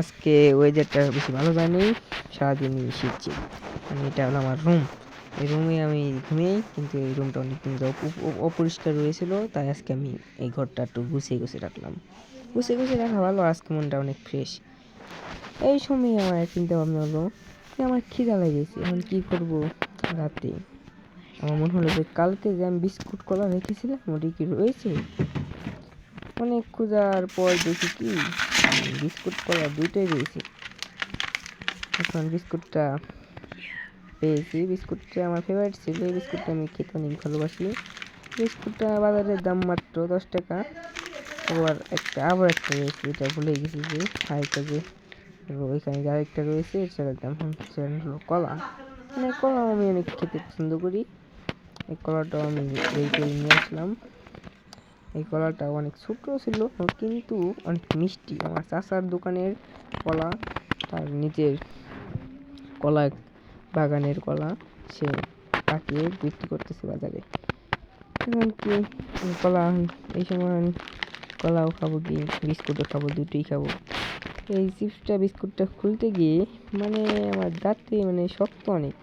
আজকে ওয়েদারটা বেশি ভালো যায়নি, সারাদিনই শীত মানে এটা হলো আমার রুম এই রুমে আমি ঘুমিয়ে কিন্তু এই রুমটা অনেকদিন অপরিষ্কার রয়েছিল, তাই আজকে আমি এই ঘরটা একটু গুছিয়ে গুছিয়ে রাখলাম। গুছিয়ে গুছিয়ে রাখা ভালো, আজকে মনটা অনেক ফ্রেশ এই সময় আমার চিন্তা ভাবনা হলো আমার খিদা লেগেছে, এখন কি করব রাতে? আমার মনে হলো যে কালকে যে আমি বিস্কুট কলা রেখেছিলাম, ওটি কি রয়েছে? অনেক খোঁজার পর দেখি কি বিস্কুট কলা দুইটাই রয়েছে এখন বিস্কুটটা পেয়েছি। বিস্কুটটা আমার ফেভারিট ছিল। এই বিস্কুটটা আমি খেতে অনেক ভালোবাসি। বিস্কুটটা বাজারের দাম মাত্র দশ টাকা। আবার একটা আবার একটা রয়েছে এটা ভুলে গেছি যে, আরেকটা যে ওইখানে আরেকটা রয়েছে সেটার দাম হলো কলা। মানে কলা আমি অনেক খেতে পছন্দ করি। এই কলাটাও আমি এই করে নিয়ে আসলাম। এই কলাটা অনেক ছোট ছিল, কিন্তু অনেক মিষ্টি। আমার চাচার দোকানের কলা, তার নিজের কলা, বাগানের কলা সে পাকিয়ে বিক্রি করতেছে বাজারে। এখন কি কলা, এই সময় কলাও খাব কি, বিস্কুটও খাব, দুটোই খাব। এই চিপসটা, বিস্কুটটা খুলতে গিয়ে মানে আমার দাঁতে মানে শক্ত অনেক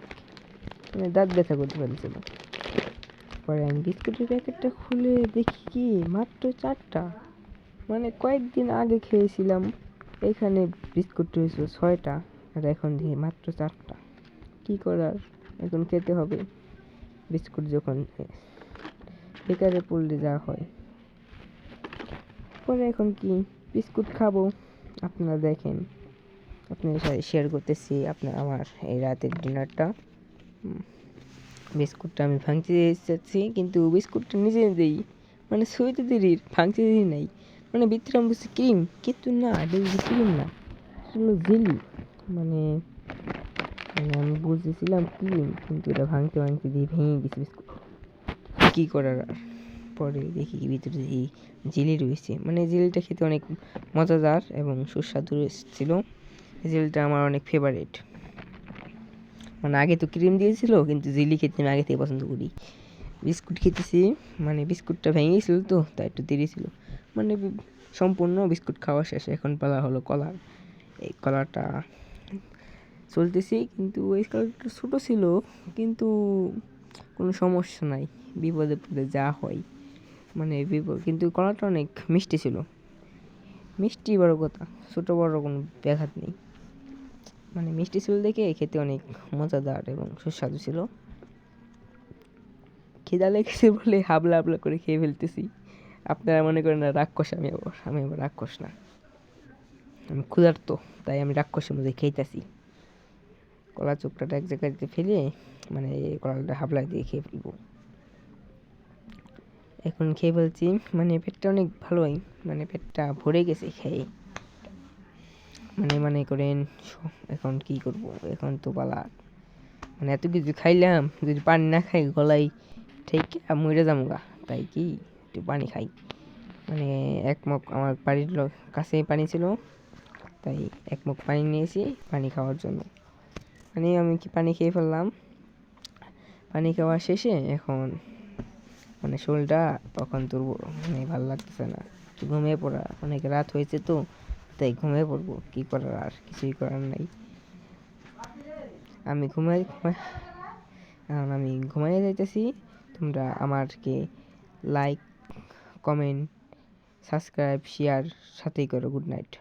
মানে দাঁত ব্যথা করতে পারছিল পরে আমি বিস্কুটের প্যাকেটটা খুলে দেখি কি? মাত্র চারটা। মানে কয়েকদিন আগে খেয়েছিলাম। এখানে বিস্কুট রয়েছিল ছয়টা আর এখন দেখি মাত্র চারটা। কি করার? এখন খেতে হবে। বিস্কুট যখন বেকারে পড়লে যা হয়। পরে এখন কি? বিস্কুট খাব। আপনারা দেখেন। আপনাদের সাথে শেয়ার করতেছি আপনার, আমার এই রাতের ডিনারটা বিস্কুটটা আমি ভাঙতে চাচ্ছি কিন্তু বিস্কুটটা নিজে নিজেই মানে সইতে দেরি, ভাঙতে দেরি নাই। মানে ভিতরে আমি বুঝছি ক্রিম, কিন্তু না, এটা ক্রিম না হলো জেলি। মানে মানে আমি বুঝেছিলাম ক্রিম, কিন্তু এটা ভাঙতে ভাঙতে দিয়ে ভেঙে গেছে বিস্কুট। কী করার আর? পরে দেখি ভিতরে দেখি জেলি রয়েছে। মানে জেলিটা খেতে অনেক মজাদার এবং সুস্বাদু ছিল জেলিটা আমার অনেক ফেভারিট মানে আগে তো ক্রিম দিয়েছিল, কিন্তু জেলি খেতে আমি আগে থেকে পছন্দ করি। বিস্কুট খেতেছি মানে বিস্কুটটা ভেঙে গেছিল তো, তাই একটু দেরি ছিল। মানে সম্পূর্ণ বিস্কুট খাওয়া শেষ, এখন পালা হলো কলার। এই কলাটা চলতেছি, কিন্তু এই কলাটা ছোটো ছিল, কিন্তু কোনো সমস্যা নাই। বিপদে পদে যা হয়। মানে বিপদ, কিন্তু কলাটা অনেক মিষ্টি ছিল। মিষ্টি বড় কথা, ছোটো বড় কোনো ব্যাঘাত নেই। মানে মিষ্টি ছিল দেখে খেতে অনেক মজাদার এবং সুস্বাদু ছিল। খিদা লেগেছে বলে হাবলা হাবলা করে খেয়ে ফেলতেছি। আপনারা মনে করেন না রাক্ষস আমি আবার আমি আবার রাক্ষস না। আমি ক্ষুধার্ত, তাই আমি রাক্ষসের মধ্যে খেয়েতেছি কলা চোখটাটা এক জায়গাতে ফেলে মানে কলাটা হাবলা দিয়ে খেয়ে ফেলব। এখন খেয়ে ফেলছি মানে পেটটা অনেক ভালোই মানে পেটটা ভরে গেছে খেয়ে। মানে মনে করেন এখন কি করব? এখন তো পালা মানে এত কিছু খাইলাম, যদি পানি না খাই গলাই ঠিক মরে যাব গা তাই কি? একটু পানি খাই। মানে এক মগ আমার বাড়ির কাছে পানি ছিল, তাই এক মগ পানি নিয়েছি পানি খাওয়ার জন্য। মানে আমি কি পানি খেয়ে ফেললাম? পানি খাওয়া শেষে এখন মানে শরীরটা তখন তোর মানে ভালো লাগতেছে না। ঘুমিয়ে পড়া, অনেক রাত হয়েছে তো। তাই ঘুমিয়ে পড়ব, কী করার আর কিছুই করার নাই। আমি ঘুমাই, ঘুমাই- আমি ঘুমাইয়ে যাইতেছি। তোমরা আমারকে লাইক কমেন্ট সাবস্ক্রাইব শেয়ার সাথেই করো গুড নাইট